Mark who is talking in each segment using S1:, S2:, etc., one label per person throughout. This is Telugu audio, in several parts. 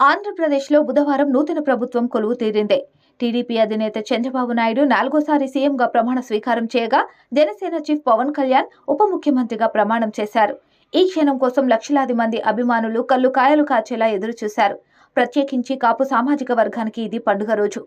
S1: ఆంధ్రప్రదేశ్లో బుధవారం నూతన ప్రభుత్వం కొలువు తీరింది. టీడీపీ అధినేత చంద్రబాబు నాయుడు నాలుగోసారి సీఎంగా ప్రమాణ స్వీకారం చేయగా జనసేన చీఫ్ పవన్ కళ్యాణ్ ఉప ముఖ్యమంత్రిగా ప్రమాణం చేశారు. ఈ క్షణం కోసం లక్షలాది మంది అభిమానులు కళ్ళు కాయలు కాచేలా ఎదురుచూశారు ప్రత్యేకించి కాపు సామాజిక వర్గానికి ఇది పండుగ రోజు.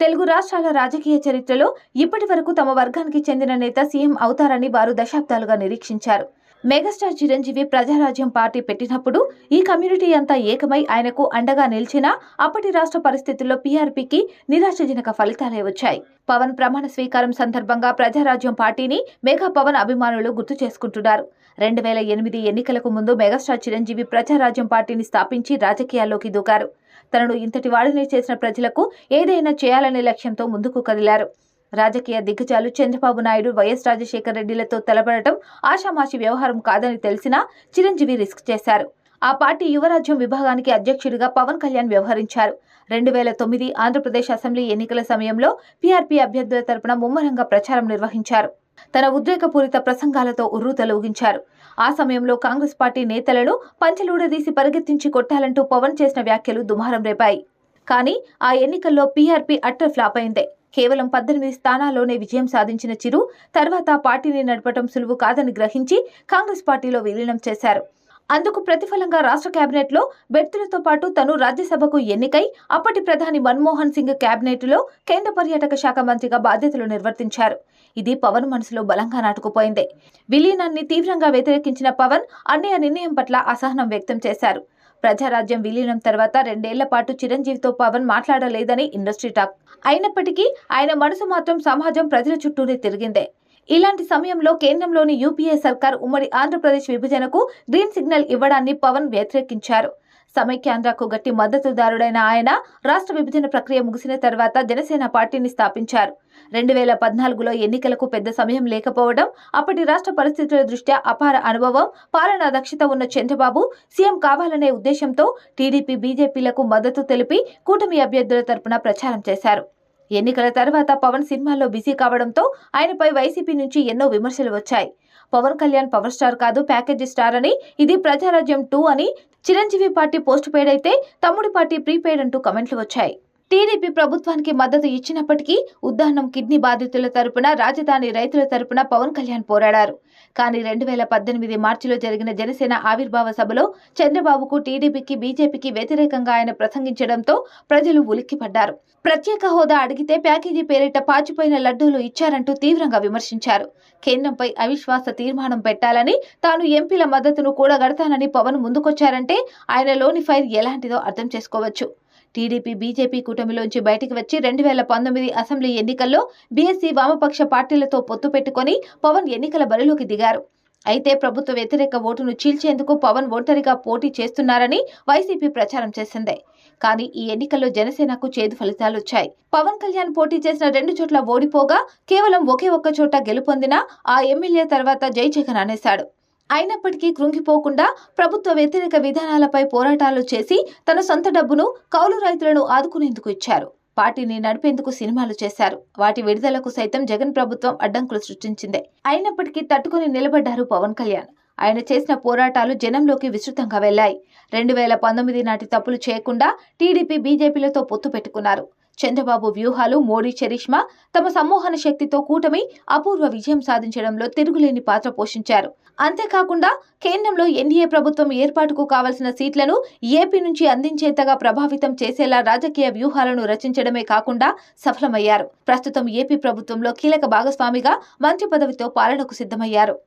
S1: తెలుగు రాష్ట్రాల రాజకీయ చరిత్రలో ఇప్పటి వరకు తమ వర్గానికి చెందిన నేత సీఎం అవుతారని వారు దశాబ్దాలుగా నిరీక్షించారు. మెగాస్టార్ చిరంజీవి ప్రజారాజ్యం పార్టీ పెట్టినప్పుడు ఈ కమ్యూనిటీ అంతా ఏకమై ఆయనకు అండగా నిలిచినా అప్పటి రాష్ట్ర పరిస్థితుల్లో పీఆర్పీకి నిరాశజనక ఫలితాలే వచ్చాయి. పవన్ ప్రమాణ స్వీకారం సందర్భంగా ప్రజారాజ్యం పార్టీని మెగా పవన్ అభిమానులు గుర్తు చేసుకుంటున్నారు. రెండు వేల ఎనిమిది ఎన్నికలకు ముందు మెగాస్టార్ చిరంజీవి ప్రజారాజ్యం పార్టీని స్థాపించి రాజకీయాల్లోకి దూకారు. తనను ఇంతటి వాడిని చేసిన ప్రజలకు ఏదైనా చేయాలనే లక్ష్యంతో ముందుకు కదిలారు. రాజకీయ దిగ్గజాలు చంద్రబాబు నాయుడు వైఎస్ రాజశేఖర రెడ్డిలతో తలపడటం ఆషామాషి వ్యవహారం కాదని తెలిసినా చిరంజీవి రిస్క్ చేశారు. ఆ పార్టీ యువరాజ్యం విభాగానికి అధ్యక్షుడిగా పవన్ కళ్యాణ్ వ్యవహరించారు. రెండు వేల తొమ్మిది ఆంధ్రప్రదేశ్ అసెంబ్లీ ఎన్నికల సమయంలో పీఆర్పీ అభ్యర్థుల తరపున ముమ్మరంగా ప్రచారం నిర్వహించారు. తన ఉద్రేకపూరిత ప్రసంగాలతో ఉర్రూతలూగించారు ఆ సమయంలో కాంగ్రెస్ పార్టీ నేతలను పంచలూడదీసి పరిగెత్తించి కొట్టాలంటూ పవన్ చేసిన వ్యాఖ్యలు దుమారం రేపాయి. కానీ ఆ ఎన్నికల్లో పీఆర్పీ అట్టర్ ఫ్లాప్ అయిందే. కేవలం పద్దెనిమిది స్థానాల్లోనే విజయం సాధించిన చిరు తర్వాత పార్టీని నడపటం సులువు కాదని గ్రహించి కాంగ్రెస్ పార్టీలో విలీనం చేశారు. అందుకు ప్రతిఫలంగా రాష్ట్ర కేబినెట్లో బెర్తులతో పాటు తను రాజ్యసభకు ఎన్నికై అప్పటి ప్రధాని మన్మోహన్ సింగ్ కేబినెట్లో కేంద్ర పర్యాటక శాఖ మంత్రిగా బాధ్యతలు నిర్వర్తించారు. ఇది పవన్ మనసులో బలంగా నాటుకుపోయింది. విలీనాన్ని తీవ్రంగా వ్యతిరేకించిన పవన్ అన్నయ్య నిర్ణయం పట్ల అసహనం వ్యక్తం చేశారు. ప్రజారాజ్యం విలీనం తర్వాత రెండేళ్ళ పాటు చిరంజీవితో పవన్ మాట్లాడలేదని ఇండస్ట్రీ టాక్. అయినప్పటికీ ఆయన మనసు మాత్రం సమాజం ప్రజల చుట్టూనే తిరిగిందే. ఇలాంటి సమయంలో కేంద్రంలోని యూపీఏ సర్కార్ ఉమ్మడి ఆంధ్రప్రదేశ్ విభజనకు గ్రీన్ సిగ్నల్ ఇవ్వడాన్ని పవన్ వ్యతిరేకించారు. సమైక్యాంధ్రకు గట్టి మద్దతుదారుడైన ఆయన రాష్ట్ర విభజన ప్రక్రియ ముగిసిన తర్వాత జనసేన పార్టీని స్థాపించారు. రెండు వేల పద్నాలుగులో ఎన్నికలకు పెద్ద సమయం లేకపోవడం అప్పటి రాష్ట్ర పరిస్థితుల దృష్ట్యా అపార అనుభవం పాలనా దక్షత ఉన్న చంద్రబాబు సీఎం కావాలనే ఉద్దేశంతో టీడీపీ బీజేపీలకు మద్దతు తెలిపి కూటమి అభ్యర్థుల తరపున ప్రచారం చేశారు. ఎన్నికల తర్వాత పవన్ సినిమాల్లో బిజీ కావడంతో ఆయనపై వైసీపీ నుంచి ఎన్నో విమర్శలు వచ్చాయి. పవన్ కళ్యాణ్ పవర్ స్టార్ కాదు ప్యాకేజీ స్టార్ అని ఇది ప్రజారాజ్యం టూ అని చిరంజీవి పార్టీ పోస్ట్ పెయిడ్ అయితే తమ్ముడి పార్టీ ప్రీపెయిడ్ అంటూ కమెంట్లు వచ్చాయి. టీడీపీ ప్రభుత్వానికి మద్దతు ఇచ్చినప్పటికీ ఉద్దానం కిడ్నీ బాధితుల తరపున రాజధాని రైతుల తరపున పవన్ కళ్యాణ్ పోరాడారు. కానీ రెండు వేల పద్దెనిమిది మార్చిలో జరిగిన జనసేన ఆవిర్భావ సభలో చంద్రబాబుకు టీడీపీకి బీజేపీకి వ్యతిరేకంగా ఆయన ప్రసంగించడంతో ప్రజలు ఉలిక్కిపడ్డారు. ప్రత్యేక హోదా అడిగితే ప్యాకేజీ పేరిట పాచిపోయిన లడ్డూలు ఇచ్చారంటూ తీవ్రంగా విమర్శించారు. కేంద్రంపై అవిశ్వాస తీర్మానం పెట్టాలని తాను ఎంపీల మద్దతును కూడగడతానని పవన్ ముందుకొచ్చారంటే ఆయనలోని ఫైర్ ఎలాంటిదో అర్థం చేసుకోవచ్చు. టీడీపీ బీజేపీ కూటమిలోంచి బయటకు వచ్చి రెండు వేల పంతొమ్మిది అసెంబ్లీ ఎన్నికల్లో బీఎస్సీ వామపక్ష పార్టీలతో పొత్తు పెట్టుకొని పవన్ ఎన్నికల బరిలోకి దిగారు. అయితే ప్రభుత్వ వ్యతిరేక ఓటును చీల్చేందుకు పవన్ ఒంటరిగా పోటీ చేస్తున్నారని వైసీపీ ప్రచారం చేసింది. కానీ ఈ ఎన్నికల్లో జనసేనకు చేదు ఫలితాలు వచ్చాయి. పవన్ కళ్యాణ్ పోటీ చేసిన రెండు చోట్ల ఓడిపోగా కేవలం ఒకే ఒక్క చోట గెలుపొందిన ఆ ఎమ్మెల్యే తర్వాత జై జగన్ అనేశాడు. అయినప్పటికీ కృంగిపోకుండా ప్రభుత్వ వ్యతిరేక విధానాలపై పోరాటాలు చేసి తన సొంత డబ్బును కౌలు రైతులను ఆదుకునేందుకు ఇచ్చారు. పార్టీని నడిపేందుకు సినిమాలు చేశారు. వాటి విడుదలకు సైతం జగన్ ప్రభుత్వం అడ్డంకులు సృష్టించింది. అయినప్పటికీ తట్టుకుని నిలబడ్డారు పవన్ కళ్యాణ్. ఆయన చేసిన పోరాటాలు జనంలోకి విస్తృతంగా వెళ్ళాయి రెండు వేల పంతొమ్మిది నాటి తప్పులు చేయకుండా టీడీపీ బీజేపీలతో పొత్తు పెట్టుకున్నారు. చంద్రబాబు వ్యూహాలు మోడీ చరిష్మా తమ సమ్మోహన శక్తితో కూటమి అపూర్వ విజయం సాధించడంలో తిరుగులేని పాత్ర పోషించారు. అంతేకాకుండా కేంద్రంలో ఎన్డీఏ ప్రభుత్వం ఏర్పాటుకు కావలసిన సీట్లను ఏపీ నుంచి అందించేంతగా ప్రభావితం చేసేలా రాజకీయ వ్యూహాలను రచించడమే కాకుండా సఫలమయ్యారు. ప్రస్తుతం ఏపీ ప్రభుత్వంలో కీలక భాగస్వామిగా మంత్రి పదవితో పాలనకు సిద్ధమయ్యారు.